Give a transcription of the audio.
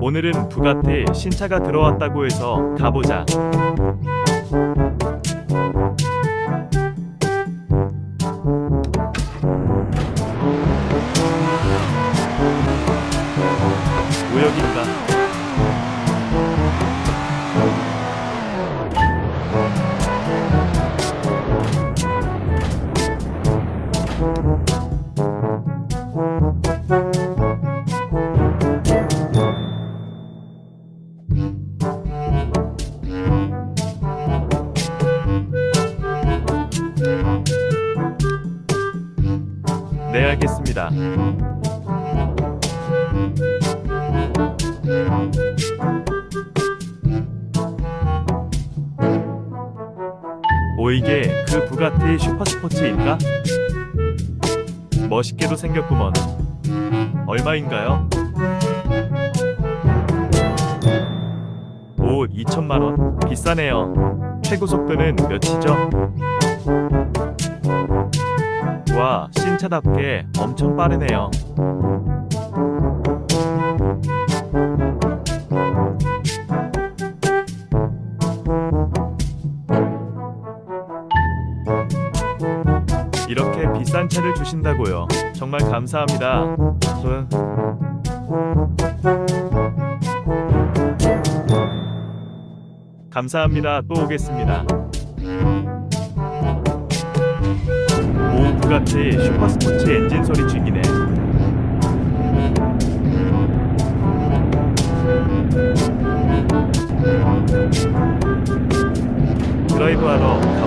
오늘은 부가티 신차가 들어왔다고 해서 가보자. 우역인가? 네, 알겠습니다. 오 이게 그 부가티 슈퍼스포츠인가? 멋있게도 생겼구먼. 얼마인가요? 오 2천만 원. 비싸네요. 최고 속도는 몇이죠? 와 신차답게 엄청 빠르네요. 이렇게 비싼 차를 주신다고요. 정말 감사합니다. 응. 감사합니다. 또 오겠습니다. 오 부가티 슈퍼스포츠 엔진 소리 죽이네. 드라이브하러